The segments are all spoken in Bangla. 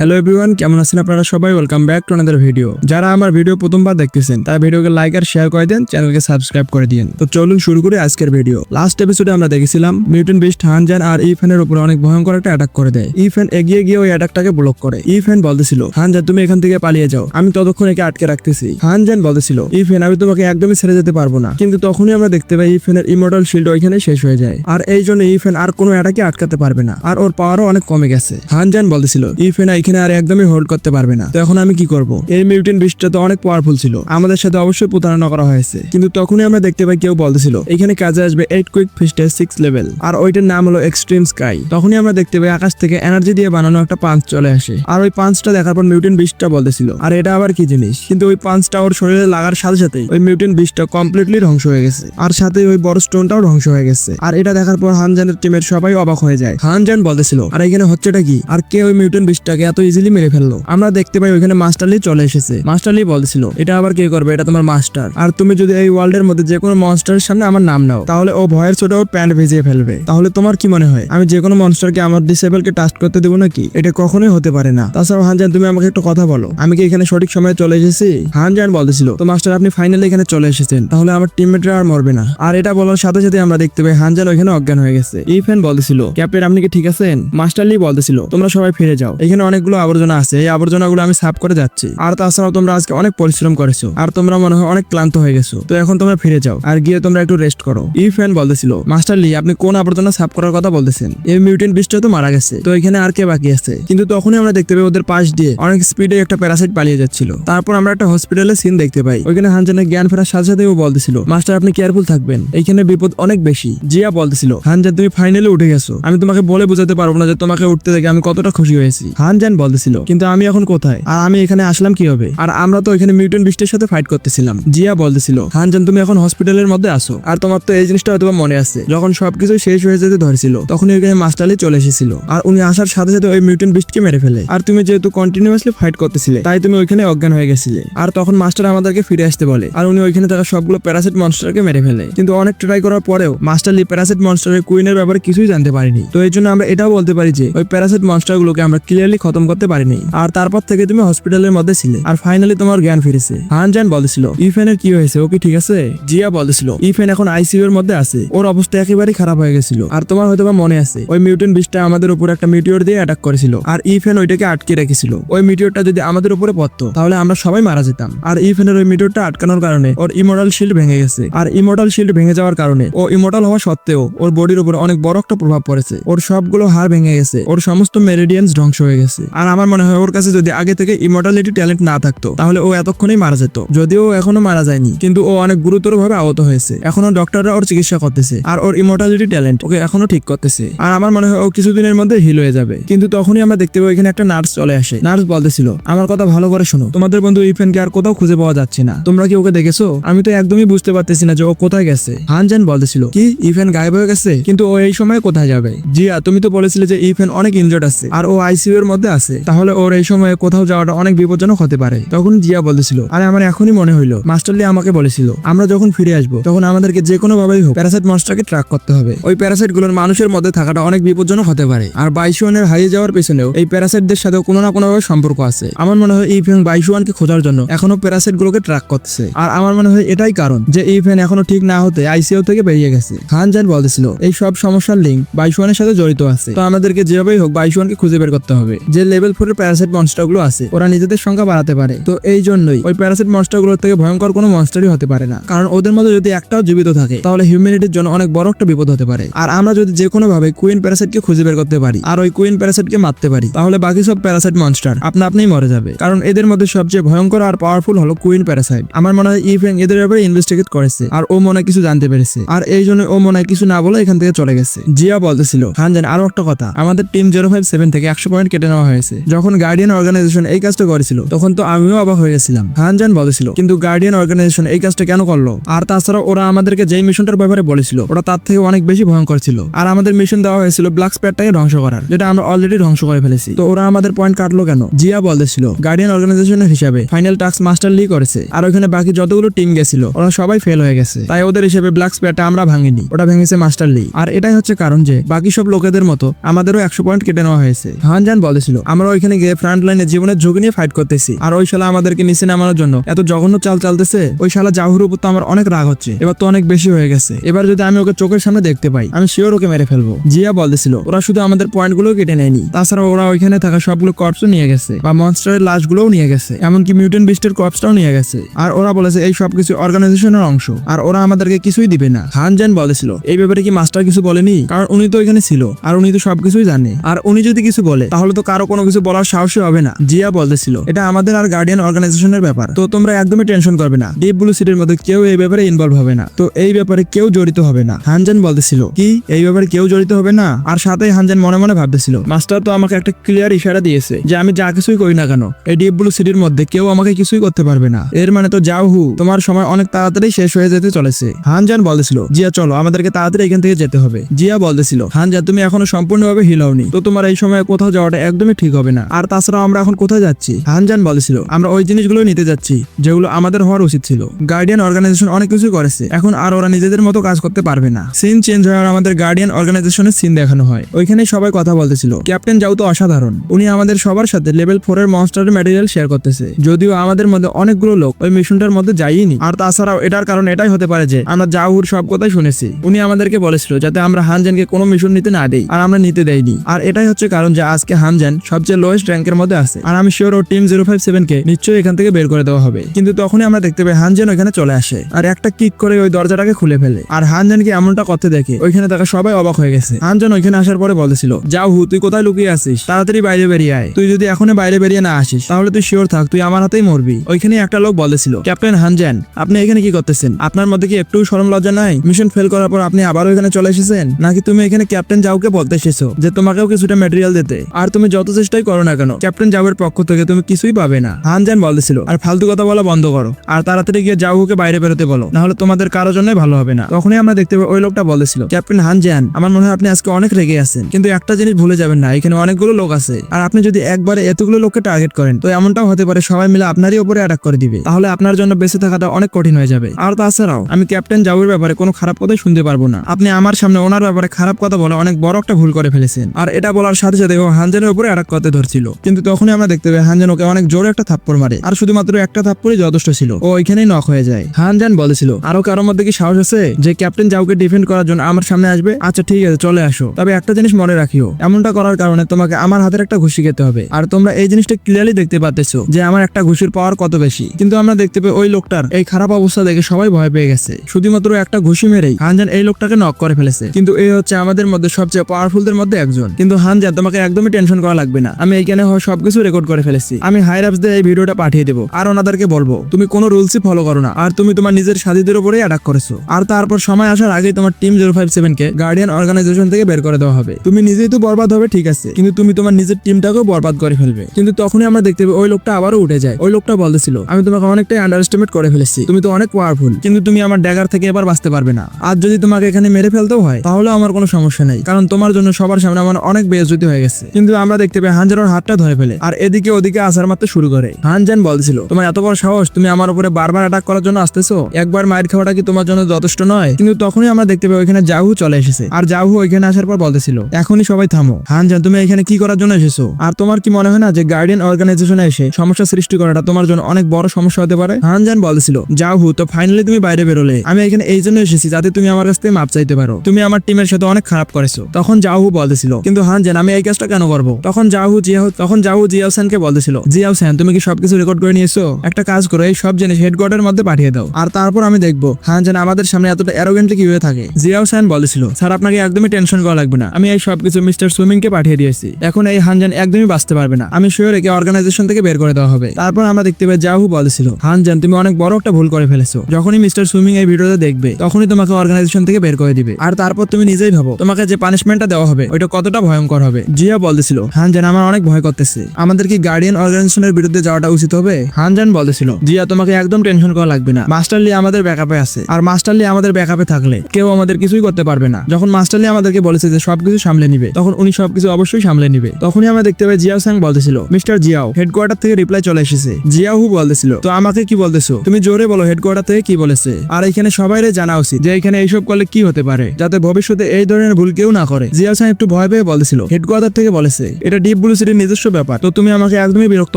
হ্যালো এভরিওয়ান কেমন আছেন আপনারা সবাই? Welcome back to another video যারা আমার ভিডিও প্রথমবার দেখতেছেন, তারা ভিডিওকে লাইক আর শেয়ার করে দেন চ্যানেলকে সাবস্ক্রাইব করে দিন তো চলুন শুরু করি আজকের ভিডিও লাস্ট এপিসোডে আমরা দেখেছিলাম মিউটেন বিস্ট হানজান আর ইফেনের উপর অনেক ভয়ঙ্কর একটা অ্যাটাক করে দেয়। ইফেন এগিয়ে গিয়ে ওই অ্যাটাকটাকে ব্লক করে। ইফেন বলতেছিল হানজান তুমি এখান থেকে পালিয়ে যাও। আমি ততক্ষণ একে আটকে রাখতেছি। হানজান বলতেছিল ইফেন আমি তোমাকে একদমই ছেড়ে যেতে পারব না। কিন্তু তখনই আমরা দেখতে পাই ইফেনের ইমোটাল শিল্ড ওইখানে শেষ হয়ে যায়। আর এই জন্য ইফেন আর কোনো অ্যাটাকে আটকাতে পারবে না। আর ওর পাওয়ারও অনেক কমে গেছে। হানজান বলতেছিল ইফেন এখানে আর একদমই হোল্ড করতে পারবে না। তো এখন আমি কি করব? এই মিউটেন বিস্টটা তো অনেক পাওয়ারফুল ছিল। আমাদের সাথে অবশ্যই প্রতারণা করা হয়েছে। কিন্তু তখনই আমরা দেখতে পাই কেউ বলতেছিল, এখানে কাজে আসবে এইট কুইক ফিস্টের সিক্স লেভেল আর ওইটার নাম হলো এক্সট্রিম স্কাই তখনই আমরা দেখতে পাই আকাশ থেকে এনার্জি দিয়ে বানানো একটা পাঞ্চ চলে আসে। আর ওই পাঞ্চটা দেখার পর মিউটেন বিস্টটা বলতেছিল, আর এটা আবার কি জিনিস? কিন্তু ওই পাঞ্চটা ওর শরীরে লাগার সাথে সাথে ওই মিউটেন বিস্টটা কমপ্লিটলি ধ্বংস হয়ে গেছে। আর সাথে ওই বড় স্টোনটাও ধ্বংস হয়ে গেছে। আর এটা দেখার পর হানজানের টিমের সবাই অবাক হয়ে যায়। হানজান বলতেছিল, আর এখানে হচ্ছেটা কি? আর কে ওই মিউটেন বিস্টটাকে এত ইজিলি মেরে ফেলল। আমরা দেখতে পাই ওইখানে মাস্টারলি চলে এসেছে। মাস্টারলি বলছিল, এটা আবার কে করবে? এটা তোমার মাস্টার। আর তুমি যদি এই ওয়ার্ল্ডের মধ্যে যে কোনো মনস্টারের সামনে আমার নাম নাও, তাহলে ও ভয়ের ছোট ওর প্যান্ট ভিজিয়ে ফেলবে। তাহলে তোমার কি মনে হয়? আমি যে কোনো মনস্টারকে আমার ডিসেবলকে টাচ করতে দেবো নাকি? এটা কখনোই হতে পারে না। তাছাড়াও হানজান, তুমি আমাকে একটা কথা বলো। আমি কি এখানে সঠিক সময়ে চলে এসেছি? হানজান বলতেছিল, তো মাস্টার, আপনি ফাইনালি এখানে চলে এসেছেন। তাহলে আমার টিমমেটরা আর মরবে না। আর এটা বলার সাথে সাথে আমরা দেখতে পাই হানজান ওইখানে অজ্ঞান হয়ে গেছে। ইফেন বলতেছিল, ক্যাপ্টেন, আপনি কি ঠিক আছেন? মাস্টারলি বলতেছিল, তোমরা সবাই ফিরে যাও। এখানে অনেকগুলো আবর্জনা আছে, এই আবর্জনাগুলো আমি সাফ করে যাচ্ছি। আর তাছাড়াও তোমরা আজকে অনেক পরিশ্রম করেছ। আর তোমরা মনে হয় অনেক ক্লান্ত হয়ে গেছো। তো এখন তোমরা ফিরে যাও আর গিয়ে তোমরা একটু রেস্ট করো। ইফেন বলতেছিল, মাস্টার লি, আপনি কোন আবর্জনা সাফ করার কথা বলতেছেন? এই মিউটেন্ট বিস্টটা তো মারা গেছে। তো এখানে আর কে বাকি আছে? কিন্তু তখনই আমরা দেখতে পাই ওদের পাশ দিয়ে অনেক স্পিডে একটা প্যারাসাইট পালিয়ে যাচ্ছিল। তারপর আমরা একটা হসপিটালের সিন দেখতে পাই। ওইখানে হানজানের জ্ঞান ফেরার সাথে সাথে ও বলতেছিল, মাস্টার, আপনি কেয়ারফুল থাকবেন। এইখানে বিপদ অনেক বেশি। জিয়া বলতেছিল, হানজান, তুমি ফাইনালি উঠে গেছো। আমি তোমাকে বলে বোঝাতে পারব না যে তোমাকে উঠতে দেখে আমি কতটা খুশি হয়েছি। হানজান বলতেছিল, কিন্তু আমি এখন কোথায়? আর আমি এখানে আসলাম কি হবে আর আমরা তো এখানে মিউটেন্ট বিস্টের সাথে ফাইট করতেছিলাম। জিয়া বলতেছিল হানজান তুমি এখন হসপিটালের মধ্যে আসো আর তোমার তো এই জিনিসটা হয়তো মনে আছে। যখন সবকিছু শেষ হয়ে যেতে ধরেছিল তখন ওইখানে মাস্টারলি চলে এসেছিল। আর উনি আসার সাথে সাথে ওই মিউটেন্ট বিস্টকে মেরে ফেলে। আর তুমি যেহেতু কন্টিনিউয়াসলি ফাইট করতেছিলে, তাই তুমি ওইখানে অজ্ঞান হয়ে গেছিলে। আর তখন মাস্টার আমাদেরকে ফিরে আসতে বলে, আর উনি ওইখানে থাকা সবগুলো প্যারাসিট মনস্টারকে মেরে ফেলে। কিন্তু অনেক ট্রাই করার পরেও মাস্টারলি প্যারাসিট মনস্টারের কুইনের ব্যাপারে কিছুই জানতে পারিনি। তো এই জন্য আমরা এটাও বলতে পারি যে, ওই প্যারাসিট মনস্টারগুলোকে আমরা ক্লিয়ারলি খতম করতে পারিনি। আর তারপর থেকে তুমি হসপিটালের মধ্যে ছিলে। আর ফাইনালি তোমার জ্ঞান ফিরেছে। হানজান বলেছিল, ইফেনের কি হয়েছে? ও কি ঠিক আছে? জিয়া বলেছিল, ইফেন এখন আইসিইউ এর মধ্যে আছে। ওর অবস্থা একেবারেই খারাপ হয়ে গেছিল। আর তোমার হয়তো মনে আছে, ওই মিউটেন্ট বিশটা আমাদের উপর একটা মিটিওর দিয়ে অ্যাটাক করেছিল। আর ইফেন ওইটাকে আটকে রেখেছিল। ওই মিটিওরটা যদি আমাদের উপরে পড়তো, তাহলে আমরা সবাই মারা যেতাম। আর ইফেনের ওই মিটিওরটা আটকানোর কারণে ওর ইমোটাল শিল্ড ভেঙে গেছে। আর ইমোটাল শিল্ড ভেঙে যাওয়ার কারণে ও ইমোটাল হওয়া সত্ত্বেও ওর বডির উপর অনেক বড় একটা প্রভাব পড়েছে। ওর সবগুলো হাড় ভেঙে গেছে। ওর সমস্ত মেরিডিয়ান্স ধ্বংস হয়ে গেছে। আর আমার মনে হয় ওর কাছে যদি আগে থেকে ইমোটালিটি ট্যালেন্ট না থাকতো, তাহলে ও এতক্ষণেই মারা যেত। যদিও ও এখনও মারা যায়নি, কিন্তু ও অনেক গুরুতর ভাবে আহত হয়েছে। এখনও ডক্টররা ওর চিকিৎসা করতেছে, আর ওর ইমোটালিটি ট্যালেন্ট ওকে এখনও ঠিক করতেছে। আর আমার মনে হয় ও কিছুদিনের মধ্যে হিল হয়ে যাবে। কিন্তু তখনই আমরা দেখতে পাই এখানে একটা নার্স চলে আসে। নার্স বলতেছিল, আমার কথা ভালো করে শোনো। তোমাদের বন্ধু ইফেনকে আর কোথাও খুঁজে পাওয়া যাচ্ছে না। তোমরা কি ওকে দেখেছ? আমি তো একদমই বুঝতে পারতেছি না যে ও কোথায় গেছে। হানজান বলতেছিল, কি? ইফেন গায়েব হয়ে গেছে? কিন্তু ও এই সময় কোথায় যাবে? জিয়া, তুমি তো বলেছিলে যে ইফেন অনেক ইনজর্ড আছে, আর ও আইসিইউ এর মধ্যে আছে। তাহলে ওর এই সময়ে কোথাও যাওয়াটা অনেক বিপজ্জনক হতে পারে। তখন জিয়া বলতেছিল, আরে আমার এখনই মনে হইল মাস্টারলি আমাকে বলেছিল, আমরা যখন ফিরে আসব, তখন আমাদেরকে যে কোনো ভাবেই হোক প্যারাসাইট মনস্টারকে ট্র্যাক করতে হবে। ওই প্যারাসাইটগুলোর মানুষের মধ্যে থাকাটা অনেক বিপজ্জনক হতে পারে। আর বাইশওয়ানের হারিয়ে যাওয়ার পেছনেও এই প্যারাসাইটদের সাথে কোনো না কোনো সম্পর্ক আছে। আমার মনে হয় ইফেন বাইশওয়ানকে খোঁজার জন্য এখনও প্যারাসাইট গুলোকে ট্র্যাক করতেছে। আর আমার মনে হয় এটাই কারণ যে ইফেন এখনও ঠিক না হতে আইসিইউ থেকে বেরিয়ে গেছে। খান জান বলতেছিল, এই সব সমস্যার লিঙ্ক বাইশওয়ানের সাথে জড়িত আছে। তো আমাদেরকে যেভাবেই হোক বাইশওয়ানকে খুঁজে বের করতে হবে। যে লেভেল ফোর এর প্যারাসাইট মনস্টারগুলো আছে। ওরা নিজেদের সংখ্যা বাড়াতে পারে। তো এই জন্যই ওই প্যারাসাইট মনস্টারগুলোর থেকে ভয়ঙ্কর কোনো মনস্টারই হতে পারে না। কারণ ওদের মধ্যে যদি একটাও জীবিত থাকে, তাহলে হিউম্যানিটির জন্য অনেক বড় একটা বিপদ হতে পারে। আর আমরা যদি যে কোনো ভাবে কুইন প্যারাসাইটকে খুঁজে বের করতে পারি, আর ওই কুইন প্যারাসাইটকে মারতে পারি, তাহলে বাকি সব প্যারাসাইট মনস্টার আপনা আপনিই মরে যাবে। কারণ এদের মধ্যে সবচেয়ে ভয়ঙ্কর আর পাওয়ারফুল হলো কুইন প্যারাসাইট আমার মনে হয় ইফেং এদের ব্যাপারে ইনভেস্টিগেট করেছে, আর ও মনে কিছু জানতে পেরেছে। আর এই জন্য ও মনে কিছু না বলে এখান থেকে চলে গেছে। জিয়া বলতেছিল, হানজান, আরও একটা কথা। আমাদের টিম জিরো ফাইভ সেভেন থেকে একশো পয়েন্ট কেটে নেওয়া হয়েছে। যখন গার্ডিয়ান অর্গানাইজেশন এই কাজটা করেছিল, তখন তো আমিও অবাক হয়ে গেছিলাম। হানজান বলেছিল, কিন্তু গার্ডিয়ান অর্গানাইজেশন এই কাজটা কেন করল? আর তাছাড়া ওরা আমাদেরকে যেই মিশনটার ব্যাপারে বলেছিল ওরা তার থেকে অনেক বেশি ভয়ঙ্কর ছিল। আর আমাদের মিশন দেওয়া হয়েছিল ব্ল্যাক স্প্যাটটাকে ধ্বংস করার, যেটা আমরা অলরেডি ধ্বংস করে ফেলেছি। তো ওরা আমাদের পয়েন্ট কাটলো কেন? জিয়া বলতেছিল গার্ডিয়ান অর্গানাইজেশনের হিসাবে ফাইনাল টাস্ক মাস্টার লি করেছে। আর ওখানে বাকি যতগুলো টিম গেছিল, ওরা সবাই ফেল হয়ে গেছে। তাই ওদের হিসেবে ব্ল্যাক স্প্যাটটা আমরা ভাঙিনি, ওটা ভেঙেছে মাস্টার লি আর এটাই হচ্ছে কারণ যে, বাকি সব লোকেদের মতো আমাদেরও একশো পয়েন্ট কেটে নেওয়া হয়েছে। হানজান বলেছিল আমরা ওইখানে গিয়ে ফ্রন্ট লাইনে জীবনের ঝুঁকি নিয়ে ফাইট করতেছি। আর ওই শালা আমাদেরকে নিচে নামানোর জন্য এত জঘন্য চাল চালতেছে, ওই শালা জাহুর উপর তো আমার অনেক রাগ হচ্ছে। এবার তো অনেক বেশি হয়ে গেছে। এবার যদি আমি ওকে চোখের সামনে দেখতে পাই, আমি শিওর ওকে মেরে ফেলব। জিয়া বলতেছিল, ওরা শুধু আমাদের পয়েন্টগুলো কেটে নেয়নি। তাছাড়া ওরা ওইখানে থাকা সবগুলো কর্পসও নিয়ে গেছে বা মনস্টারের লাশগুলোও নিয়ে গেছে। এমনকি মিউটেন বিস্টের কর্পসটাও নিয়ে গেছে। আর ওরা বলেছে, এই সবকিছু অর্গানাইজেশনের অংশ। আর ওরা আমাদেরকে কিছুই দিবে না। হান জান বলেছিল, এই ব্যাপারে কি মাস্টার কিছু বলেনি? কারণ উনি তো এখানে ছিল, আর উনি তো সবকিছুই জানে। আর উনি যদি কিছু বলে, তাহলে তো কারও কোনো কিছু বলার সাহসই হবে না। জিয়া বলতেছিল, এটা আমাদের আর গার্ডিয়ান অর্গানাইজেশনের ব্যাপার। তো তোমরা একদমই টেনশন করবে না। ডিপ ব্লু সিটির মধ্যে কেউ এই ব্যাপারে ইনভলভ হবে না। তো এই ব্যাপারে কেউ জড়িত হবে না। হানজান বলতেছিল, কি? এই ব্যাপারে কেউ জড়িত হবে না? আর সাথে হানজান মনে মনে ভাবতেছিল মাস্টার তো আমাকে একটা ক্লিয়ার ইশারা দিয়েছে যে আমি যা কিছুই করি না কেন, এই ডিপ ব্লু সিটির মধ্যে কেউ আমাকে কিছুই করতে পারবে না। এর মানে তো যাও হু, তোমার সময় অনেক তাড়াতাড়ি শেষ হয়ে যেতে চলেছে। হানজান বলতেছিল, জিয়া, চলো, আমাদেরকে তাড়াতাড়ি এখান থেকে যেতে হবে। জিয়া বলতেছিল, হানজান, তুমি এখনও সম্পূর্ণভাবে হিল হওনি। তো তোমার এই সময় কোথাও যাওয়াটা একদমই ঠিক হবে না। আর তাছাড়া আমরা এখন কোথায় যাচ্ছি? হানজান বলেছিল, আমরা ওই জিনিসগুলো নিতে যাচ্ছি, যেগুলো আমাদের হওয়ার উচিত ছিল। গার্ডিয়ান অর্গানাইজেশন অনেক কিছু করেছে, এখন আর ওরা নিজেদের মতো কাজ করতে পারবে না। সিন চেঞ্জ আর আমাদের গার্ডিয়ান অর্গানাইজেশনের সিন দেখানো হয়। ওইখানে সবাই কথা বলতেছিল ক্যাপ্টেন যাও তো অসাধারণ, উনি আমাদের সবার সাথে লেভেল ফোর এর মনস্টারের ম্যাটেরিয়াল শেয়ার করতেছে। যদিও আমাদের মধ্যে অনেকগুলো লোক ওই মিশনটার মধ্যে যাইনি আর তাছাড়াও এটার কারণ এটাই হতে পারে যে আমরা জাহুর সব কথাই শুনেছি। উনি আমাদেরকে বলেছিল যাতে আমরা হানজেনকে কোনো মিশন নিতে না দেই, আর আমরা নিতে দেইনি। আর এটাই হচ্ছে কারণ যে আজকে হানজেন সবচেয়ে লোয়েস্ট র্যাঙ্কের মধ্যে আছে। আর আমি শিওর ও টিম জিরো ফাইভ সেভেন কে নিশ্চয়ই এখান থেকে বের করে দেওয়া হবে। কিন্তু তখনই আমরা দেখতে পাই হানজেন ওখানে চলে আসে। আর একটা কিক করে ওই দরজাটাকে খুলে ফেলে। আর হানজেনকে এমনটা করতে দেখে? ওইখানে থাকা সবাই অবাক হয়ে গেছে। হানজেন ওইখানে আসার পরে বলেছিল, যাও হু, তুই কোথায় লুকিয়ে আছিস? তাড়াতাড়ি বাইরে বেরিয়ে আয়। তুই যদি এখনও বাইরে বেরিয়ে না আসিস, তাহলে তুই শিওর থাক, তুই আমার হাতেই মরবি। ওইখানে একটা লোক বলেছিল, ক্যাপ্টেন হানজেন, আপনি এখানে কি করতেছেন? আপনার মধ্যে কি একটু শরম লজ্জা নাই? মিশন ফেল করার পর আপনি আবারও এখানে চলে এসেছেন? নাকি তুমি এখানে ক্যাপ্টেন জাউকে বলতে এসেছ, যে তোমাকেও কিছুটা ম্যাটেরিয়াল দিতে? আর তুমি যত চেষ্টাই করো না কেন? ক্যাপ্টেন জাউয়ের পক্ষ থেকে তুমি কিছুই পাবে না। হানজেন বলতেছিল, আর ফালতু কথা বলা বন্ধ করো। আর তাড়াতাড়ি গিয়ে জাউকে বাইরে বেরোতে বলো, নাহলে তোমাদের কারোর জন্যই ভালো হবে না। তখনই আমরা দেখতে পাই ওই লোকটা বলেছিল ক্যাপ্টেন হানজেন, আমার মনে হয় আপনি আজকে অনেক রেগে আছেন, কিন্তু একটা জিনিস ভুলে যাবেন না, এখানে অনেকগুলো লোক আছে। আর আপনি যদি একবারে এতগুলো লোককে টার্গেট করেন, তো এমনটাও হতে পারে সবাই মিলে আপনারই উপরে অ্যাটাক করে দিবে। তাহলে আপনার জন্য বেঁচে থাকাটা অনেক কঠিন হয়ে যাবে। আর তাছাড়াও, আমি ক্যাপ্টেন জাউয়ের ব্যাপারে কোনো খারাপ কথাই শুনতে পারব না। আপনি আমার সামনে ওনার ব্যাপারে খারাপ কথা বলে অনেক বড় একটা ভুল করে ফেলেছেন। আর এটা বলার সাথে সাথে ও হানজেনের উপরে অ্যাটাক করতে ধরছিল। কিন্তু তখনই আমরা দেখতে পাই হানজান ওকে অনেক জোরে একটা থাপ্পড় মারে। আর শুধুমাত্র একটা থাপ্পড়ই যথেষ্ট ছিল। ও ওইখানেই নক হয়ে যায়। হানজান বলেছিল, আরও কারোর মধ্যে কি সাহস আছে যে ক্যাপ্টেন জাউকে ডিফেন্ড করার জন্য আমার সামনে আসবে? আচ্ছা ঠিক আছে, চলে আসো। তবে একটা জিনিস মনে রাখিও, এমনটা করার কারণে তোমাকে আমার হাতের একটা ঘুষি খেতে হবে। আর তোমরা এই জিনিসটা ক্লিয়ারলি দেখতে পাচ্তেছো যে আমার একটা ঘুষির পাওয়ার কত বেশি। কিন্তু আমরা দেখতে পাই ওই লোকটার এই খারাপ অবস্থা দেখে সবাই ভয় পেয়ে গেছে। শুধুমাত্র একটা ঘুষি মেরেই হানজান এই লোকটাকে নক করে ফেলেছে। কিন্তু এই হচ্ছে আমাদের মধ্যে সবচেয়ে পাওয়ারফুলদের মধ্যে একজন। কিন্তু হানজান, তোমাকে একদমই টেনশন করা লাগবে না। আমি এইখানে হয় সবকিছু রেকর্ড করে ফেলেছি। আমি হাই দিয়ে এই ভিডিওটা পাঠিয়ে দেবো। আর ওনাদেরকে বলব, তুমি কোনো রুলসই ফলো করো না। আর তুমি তোমার নিজের সাথীদের উপরেই অ্যাটাক করেছ। আর তারপর সময় আসার আগেই তোমার টিম জিরো ফাইভ সেভেন কে গার্ডিয়ান অর্গানাইজেশন থেকে বের করে দেওয়া হবে। তুমি নিজেই তো বরবাদ হবে, ঠিক আছে। কিন্তু তুমি তোমার নিজের টিমটাকেও বরবাদ করে ফেলবে। কিন্তু তখনই আমরা দেখতে পাই, ওই লোকটা আবারও উঠে যায়। ওই লোকটা বলতেছিল, আমি তোমাকে অনেকটাই আন্ডার এস্টিমেট করে ফেলেছি। তুমি তো অনেক পাওয়ারফুল কিন্তু তুমি আমার ড্যাগার থেকে এবার বাঁচতে পারবে না। আর যদি তোমাকে এখানে মেরে ফেলতেও হয়, তাহলে আমার কোনো সমস্যা নেই। কারণ তোমার জন্য সবার সামনে আমার অনেক বেজতি হয়ে গেছে। কিন্তু আমরা দেখতে পাই হানজান ওর হাতটা ধরে ফেলে। আর এদিকে ওদিকে আসার মারতে শুরু করে। হানজান বলছিল তোমার এত বড় সাহস, তুমি আমার উপরে বারবার অ্যাটাক করার জন্য আসতেছো? একবার মায়ের খাওয়াটা কি তোমার জন্য যথেষ্ট নয়? কিন্তু তখনই আমরা দেখতে পাই ওইখানে জাহু চলে এসেছে। আর জাহু ওইখানে আসার পর বলতেছিল, এখনই সবাই থামো। হানজান তুমি এখানে কি করার জন্য এসেছ? আর তোমার কি মনে হয় না যে গার্ডিয়ান অর্গানাইজেশনে এসে সমস্যা সৃষ্টি করাটা তোমার জন্য অনেক বড় সমস্যা হতে পারে? হানজান বলতেছিল, জাহু, তো ফাইনালি তুমি বাইরে বেরোলে। আমি এখানে এই জন্য এসেছি যাতে তুমি আমার কাছ থেকে মাপ চাইতে পারো। তুমি আমার টিমের সাথে অনেক খারাপ করেছ। তখন জাহু বলতেছিল, কিন্তু হানজান আমি এই কাজটা কেন করব? তখন জাহু জিয়াহু তখন জাহু জিয়াউ সেনকে বলতেছিল জিয়াউ সেন, তুমি কি সবকিছু রেকর্ড করে নিয়েছো? একটা কাজ করো, এই সব জিনিস হেডকোয়ার্টার মধ্যে পাঠিয়ে দাও। আর তারপর আমি দেখব হানজান আমাদের সামনে এতটা অ্যারোগেন্টলি কীভাবে থাকে। জিয়াউ সেন বলেছিল স্যার, আপনাকে একদমই টেনশন করা লাগবে না। আমি এই সবকিছু মিস্টার সুইমিং কে পাঠিয়ে দিয়েছি। এখন এই হানজান একদমই বাঁচতে পারবে না। আমি শিওর একে অর্গানাইজেশন থেকে বের করে দেওয়া হবে। তারপর আমরা দেখতে পাই জাহু বলেছিল হানজান তুমি অনেক বড় একটা ভুল করে ফেলেছো। যখনই মিস্টার সুইমিং এই ভিডিওটা দেখবে, তখনই তোমাকে অর্গানাইজেশন থেকে বের করে দিবে। আর তারপর তুমি নিজেই ভাবো, তোমাকে যে পানিশমেন্টটা দেওয়া হবে, ওইটা কতটা ভয়ঙ্কর হবে। জিয়া বলতেছিল হানজান আমার অনেক ভয় করতেছে। আমাদের কি গার্ডিয়ান অর্গানাইজেশনের বিরুদ্ধে যাওয়াটা উচিত হবে? হানজান বলতেছিল, জিয়া, তোমাকে একদম টেনশন করা লাগবে না। মাস্টারলি আমাদের ব্যাকআপে আছে। আর মাস্টারলি আমাদের ব্যাকআপে থাকলে কেউ আমাদের কিছুই করতে পারবে না। যখন মাস্টারলি আমাদেরকে বলেছে যে সবকিছু সামলে নিবে, তখন উনি সবকিছু অবশ্যই সামলে নিবে। তখনই আমরা দেখতে পাই জিয়াও স্যাং বলতেছিল মিস্টার জিয়াও হেডকোয়ার্টার থেকে রিপ্লাই চলে এসেছে। জিয়াহু বলতেছিল, তো আমাকে কি বলতেছো? তুমি জোরে বলো হেডকোয়ার্টার থেকে কি বলেছে? আর এখানে সবাইরে জানা উচিত যে এখানে এইসব করলে কি হতে পারে, যাতে ভবিষ্যতে এই ধরনের ভুল কেউ না করে। জিয়াও স্যাং একটু ভয় পেয়ে বলতেছিল হেডকোয়ার্টার থেকে বলেছে। এটা ডি ব্লু সিটির নিজস্ব ব্যাপার। তো তুমি আমাকে একদমই বিরক্ত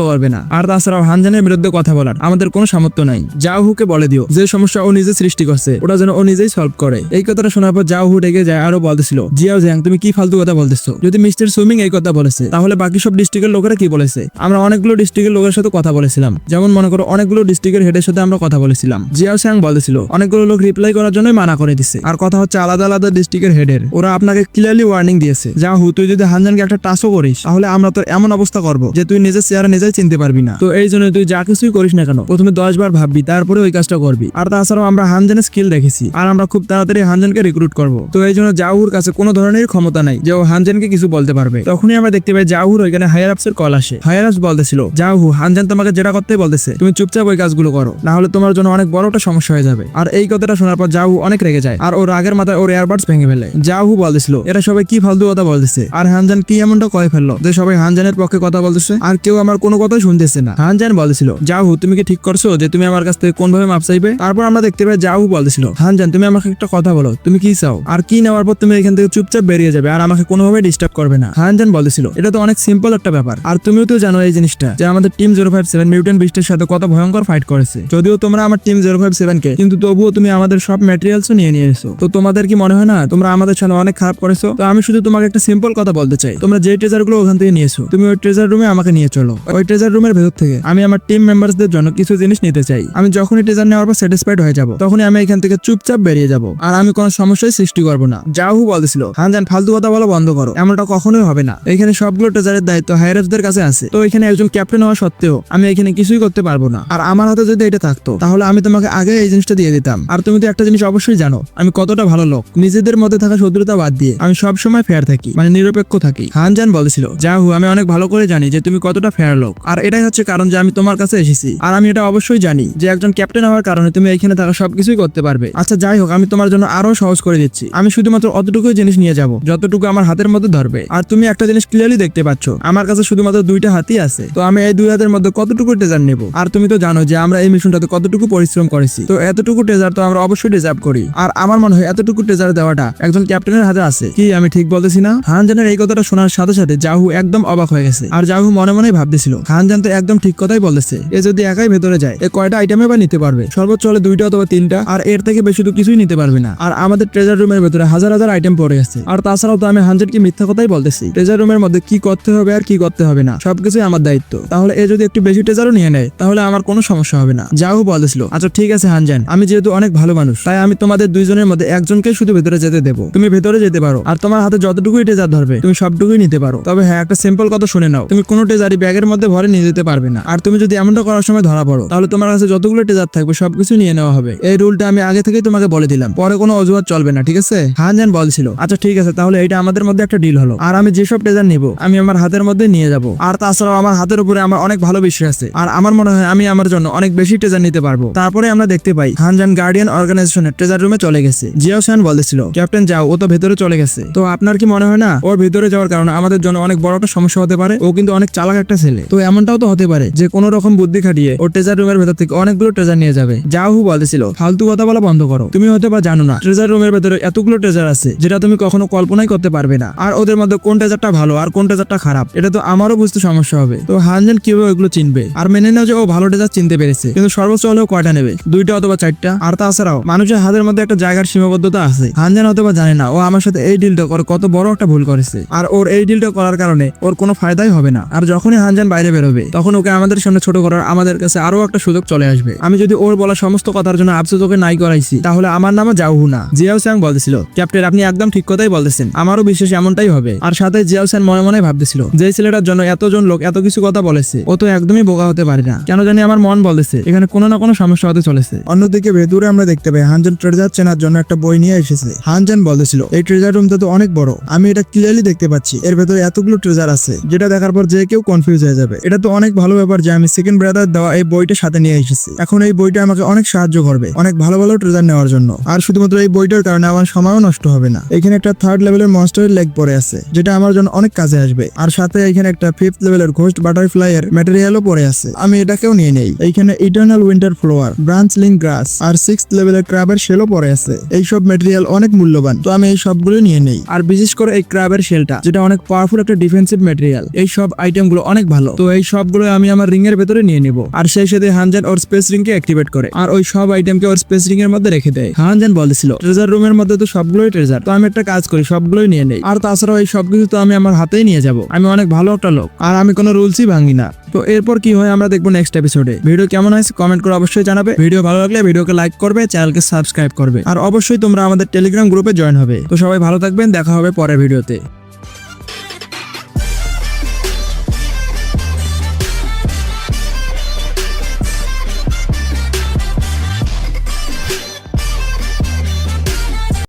করবে না। আর তাছাড়াও হানজানের বিরুদ্ধে কথা বলার আমাদের কোনো সামর্থ্য নাই। জাওহুকে বলে দিও, যে সমস্যা ও নিজে সৃষ্টি করছে, ওটা যেন ও নিজেই সলভ করে। এই কথাটা শোনার পর জাওহু ডেকে যায় আরও বলতেছিল, জিয়াও জিয়াং, তুমি কি ফালতু কথা বলতেছো? যদি মিস্টার সুইমিং এই কথা বলেছে, তাহলে বাকি সব ডিস্ট্রিক্টের লোকেরা কি বলেছে? আমরা অনেকগুলো ডিস্ট্রিক্টের লোকের সাথে কথা বলেছিলাম। যেমন মনে করো, অনেকগুলো ডিস্ট্রিক্টের হেডের সাথে আমরা কথা বলেছিলাম। জিয়াও সিয়াং বলেছিল অনেকগুলো লোক রিপ্লাই করার জন্যই মানা করে দিছে। আর কথা হচ্ছে আলাদা আলাদা ডিস্ট্রিক্টের হেডের ওরা আপনাকে ক্লিয়ারলি ওয়ার্নিং দিয়েছে। যা হু তুই যদি হানজানকে একটা টাচও করিস, তাহলে আমরা তোর এমন অবস্থা করব যে তুই নিজের চেয়ারে নিজেই চিনতে পারবি না। তো এই জন্য তুই যা কিছুই করিস না কেন, প্রথমে দশ বার ভাববি, তারপরে ওই কাজটা করবি। আর তাছাড়াও আমরা হানজানের স্কিল দেখেছি, আর আমরা খুব তাড়াতাড়ি হানজানকে রিক্রুট করব। তো এই জন্য জাহুর কাছে কোনো ধরনের ক্ষমতা নাই যে ও হানজানকে কিছু বলতে পারবে। তখনই আমরা দেখতে পাই জাহুর ওইখানে হায়ার আপস এর কল আসে। হায়ার আপস বলতেছিল, জাহু, হানজান তোমাকে যেটা করতে বলতেছে, তুমি চুপচাপ ওই কাজগুলো করো না হলে তোমার জন্য অনেক বড় একটা সমস্যা হয়ে যাবে। আর এই কথাটা শোনার পর জাহু অনেক রেগে যায়, আর ওর আগের মাথায় ওর এয়ারবাডস ভেঙে ফেলে। জাহু বলতেছিল এরা সবাই কি ফালতু কথা বলতেছে? আর হানজান কি এমনটা কয়ে ফেলল যে সবাই হানজানের পক্ষে কথা বলতেছে, আর কেউ আমার কোনো কথা শুনতেছে না। হানজান বলতেছিল জাহু তুমি কি ঠিক করছ যে তুমি আমার কাছ থেকে কোনভাবে মাপ চাইবে? তারপর আমরা দেখতে পাই জাহু বলতেছিল, হানজান, তুমি আমাকে একটা কথা বলো, তুমি কি চাও? আর কি নেওয়ার পর তুমি এখান থেকে চুপচাপ বেরিয়ে যাবে, আর আমাকে কোনোভাবে ডিস্টার্ব করবে না। হানজান বলেছিল এটা তো অনেক সিম্পল একটা ব্যাপার, আর তুমিও তো জানো এই জিনিসটা, যে আমাদের team zero five seven mutant বিস্টের সাথে কত ভয়ঙ্কর ফাইট করেছে। যদিও তোমরা আমার টিম জিরো ফাইভ সেভেন কে, কিন্তু তবুও তুমি আমাদের সব ম্যাটেরিয়ালসও নিয়ে নিয়ে এসো তো তোমাদের কি মনে হয় না, তোমরা আমাদের সাথে অনেক খারাপ করেছ? তো আমি শুধু তোমাকে একটা সিম্পল কথা বলতে চাই, তোমরা যে ট্রেজারগুলো ওখান থেকে নিয়েছো। তুমি ওই ট্রেজার রুমে আমাকে নিয়ে চলো। ওই ট্রেজার রুমের ভেতর থেকে আমি আমার টিম মেম্বারসদের জন্য কিছু জিনিস নিতে চাই। আমি যখনই ট্রেজার নেওয়ার পর স্যাটিসফাইড হয়ে যাব, তখনই আমি এখান থেকে চুপচাপ বেরিয়ে যাব। আর আমি কোনো সমস্যায় সৃষ্টি করব না। জাহু বলতেছিল হানজান ফালতু কথা বলা বন্ধ করো। এমনটা কখনোই হবে না। এখানে সবগুলো ট্রেজারের দায়িত্ব হাইরাজদের কাছে আছে। তো এখানে একজন ক্যাপ্টেন হওয়া সত্ত্বেও আমি এখানে কিছুই করতে পারব না। আর আমার হাতে যদি এটা থাকতো, তাহলে আমি তোমাকে আগে এই জিনিসটা দিয়ে দিতাম। আর তুমি তো একটা জিনিস অবশ্যই জানো, আমি কতটা ভালো লোক। নিজেদের মধ্যে থাকা শত্রুতা বাদ দিয়ে আমি সব সময় ফেয়ার থাকি মানে নিরপেক্ষ থাকি। হানজান বলেছিল যাহু আমি অনেক ভালো করে জানি যে তুমি কতটা ফেয়ার লোক। আর এটাই হচ্ছে কারণ যে আমি তোমার কাছে এসেছি। আর আমি এটা অবশ্যই জানি যে একজন ক্যাপ্টেন হওয়ার কারণে তুমি এখানে থাকা সবকিছুই করতে পারবে। আচ্ছা যাই হোক, আমি তোমার জন্য আরও সহজ করে দিচ্ছি। আমি শুধুমাত্র অতটুকুই জিনিস নিয়ে যাব, যতটুকু আমার হাতের মধ্যে ধরবে। আর তুমি একটা জিনিস ক্লিয়ারলি দেখতে পাচ্ছ, আমার কাছে শুধুমাত্র দুইটা হাতই আছে। তো আমি এই দুই হাতের মধ্যে কতটুকু ট্রেজার নেব? আর তুমি তো জানো যে আমরা এই মিশনটাতে কতটুকু পরিশ্রম করেছি। তো এতটুকু ট্রেজার তো আমরা অবশ্যই ডিজার্ভ করি। আর আমার মনে হয় এতটুকু ট্রেজার দেওয়াটা একজন ক্যাপ্টেনের হাতে আছে। কি আমি ঠিক বলতেছি না? হানজানের এই কথাটা শোনার সাথে সাথে জাহু একদম অবাক হয়ে গেছে। আর জাহু মনে মনে ভাবতেছিল হানজান তো একদম ঠিক কথাই বলতেছে এ যদি একাই ভেতরে যায়, এ কয়টা আইটেমে বা নিতে পারবে? সর্বোচ্চ হলে দুইটা অথবা তিনটা, আর এর থেকে বেশি তো কিছুই নিতে পারবে না। আর আমাদের ট্রেজার রুমের ভেতরে হাজার হাজার আইটেম পড়ে আছে আর তাছাড়াও তো আমি হানজানকে মিথ্যা কথাই বলতেছি। ট্রেজার রুমের মধ্যে কি করতে হবে আর কি করতে হবে না, সবকিছুই আমার দায়িত্ব। তাহলে এ যদি একটু বেশি ট্রেজারও নিয়ে নেয়, তাহলে আমার কোনো সমস্যা হবে না। যাহু বলতেছিল আচ্ছা ঠিক আছে হানজান আমি যেহেতু অনেক ভালো মানুষ, তাই আমি তোমাদের দুইজনের মধ্যে একজনকে শুধু ভেতরে যেতে দেবো। তুমি ভেতরে যেতে পারো, আর তোমার হাতে যতটুকুই ট্রেজার ধরবে, তুমি সবটুকুই নিতে পারো। তবে হ্যাঁ একটা সিম্পল কথা শুনে নাও। তুমি কোনো ট্রেজারই ব্যাগের মধ্যে ভরে নিয়ে যেতে পারবে না। আর তুমি যদি এমনটা করার সময় ধরা পড়ো, তাহলে তোমার কাছে যতগুলো ট্রেজার থাকবে সবকিছু নিয়ে নেওয়া হবে। এই রুলটা আমি আগে থেকেই তোমাকে বলে দিলাম। পরে কোনো অজুহাত চলবে না, ঠিক আছে? হানজান বলছিল আচ্ছা ঠিক আছে, তাহলে এটা আমাদের মধ্যে একটা ডিল হলো। আর আমি যেসব ট্রেজার নিব, আমি আমার হাতের মধ্যে নিয়ে যাব। আর তাছাড়াও আমার হাতের উপরে আমার অনেক ভালো বিশ্বাস আছে। আর আমার মনে হয় আমি আমার জন্য অনেক বেশি ট্রেজার নিতে পারব। তারপরে আমরা দেখতে পাই হানজান গার্ডিয়ান অর্গানাইজেশনের ট্রেজার রুমে চলে গেছে। জিয়াও সান বলেছিল ক্যাপ্টেন যাও, ও তো ভেতরে চলে গেছে। তো আপনার কি মনে হয় না, ওর ভেতরে যাওয়ার কারণে আমাদের জন্য অনেক বড় একটা সমস্যা হতে পারে। ও কিন্তু অনেক চালাক একটা ছেলে। তো এমনটাও তো হতে পারে যে কোনো রকম বুদ্ধি খাটিয়ে ও ট্রেজার রুমের ভেতর থেকে অনেকগুলো ট্রেজার নিয়ে যাবে। যাহু বলেছিল, ফালতু কথা বলা বন্ধ করো। তুমি হয়তো বা জানো না ট্রেজার রুমের ভেতরে এতগুলো ট্রেজার আছে যেটা তুমি কখনো কল্পনাই করতে পারবে না। আর ওদের মধ্যে কোন ট্রেজারটা ভালো আর কোন ট্রেজারটা খারাপ, এটা তো আমারও বুঝতে সমস্যা হবে। তো হানজান কীভাবে ওগুলো চিনবে? আর মেনে নাও যে ও ভালো ট্রেজার চিনতে পেরেছে। কিন্তু সর্বোচ্চ হলেও কয়টা নেবে? দুইটা অথবা চারটা? আর তাছাড়াও, মানুষের হাতের মধ্যে একটা জায়গার সীমাবদ্ধতা আছে। হানজান হয়তো বা জানে না, ও আমার সাথে এই ডিলটা করে, কত বড় একটা ভুল করেছে। আর ওর এই ডিলটা করার কারণে ওর কোনো ফায়দাই হবে না। আর যখনই হানজান বাইরে বেরোবে, তখন ওকে আমাদের সামনে ছোট করার আমাদের কাছে আরও একটা সুযোগ চলে আসবে। আমি যদি ওর বলা সমস্ত কথার জন্য আফসোস ওকে নাই করাইছি, তাহলে আমার নামও জাউহু না। জিয়াও স্যাং বলতেছিল, ক্যাপ্টেন, আপনি একদম ঠিক কথাই বলতেছেন। আমারও বিশ্বাস এমনটাই হবে। আর সাথে জিয়াও স্যান মনে মনে ভাবতেছিল যে ছেলেটার জন্য এতজন লোক এত কিছু কথা বলেছে, ও তো একদমই বোকা হতে পারে না। কেন জানি আমার মন বলতেছে, এখানে কোনো না কোনো সমস্যা হতে চলেছে। অন্যদিকে ভেতরে আমরা দেখতে পাই, হানজান ট্রেজার চেনার জন্য একটা বই নিয়ে এসেছে। হানজান বলতেছিল, এই ট্রেজার রুমটা তো অনেক বড়। আমি এটা ক্লিয়ারলি দেখতে পাচ্ছি। এর ভেতরে এতগুলো ট্রেজার আছে, যেটা দেখার পর যে কেউ কনফিউজ হয়ে যাবে। এটা তো অনেক ভালো ব্যাপার যে আমি সেকেন্ড ব্রাদার দেওয়া এই বইটা সাথে নিয়ে এসেছি। এখন এই বইটা আমাকে অনেক সাহায্য করবে, অনেক ভালো ভালো ট্রেজার নেওয়ার জন্য। আর শুধুমাত্র এই বইটার কারণে আমার সময়ও নষ্ট হবে না। এখানে একটা থার্ড লেভেলের মনস্টারের লেগ পড়ে আছে, যেটা আমার জন্য অনেক কাজে আসবে। আর সাথে এখানে একটা ফিফথ লেভেলের ঘোস্ট বাটারফ্লাই এর ম্যাটেরিয়ালও পরে আছে, আমি এটাকেও নিয়ে নেই। এইখানে eternal winter flower branch link grass আর সিক্স লেভেলের ক্রাবের শেলও পরে আছে। এইসব ম্যাটেরিয়াল অনেক মূল্যবান, তো আমি এই সবগুলো নিয়ে নেই। আর বিশেষ করে এই ক্রাবের শেলটা যেটা অনেক পাওয়ারফুল একটা ডিফেন্স এক্সপেন্সিভ ম্যাটেরিয়াল এই সব আইটেমগুলো অনেক ভালো। তো এই সবগুলো আমি আমার রিং এর ভেতরে নিয়ে নিব। আর সেই সাথে হানজান ওর স্পেস রিং কে অ্যাক্টিভেট করে। আর ওই সব আইটেমকে ওর স্পেস রিং এর মধ্যে রেখে দেয়। হানজান বলেছিল ট্রেজার রুমের মধ্যে তো সবগুলোই ট্রেজার তো আমি একটা কাজ করি, সবগুলোই নিয়ে নেই। আর তাছাড়াও এই সবকিছু তো আমি আমার হাতেই নিয়ে যাব। আমি অনেক ভালো একটা লোক। আর আমি কোনো রুলসই ভাঙি না। তো এরপর কি হয় আমরা দেখব নেক্সট এপিসোডে ভিডিও কেমন হয়েছে কমেন্ট করে অবশ্যই জানাবে। ভিডিও ভালো লাগলে ভিডিওকে লাইক করবে, চ্যানেলকে সাবস্ক্রাইব করবে। আর অবশ্যই তোমরা আমাদের টেলিগ্রাম গ্রুপে জয়েন হবে। তো সবাই ভালো থাকবেন, দেখা হবে পরের ভিডিওতে।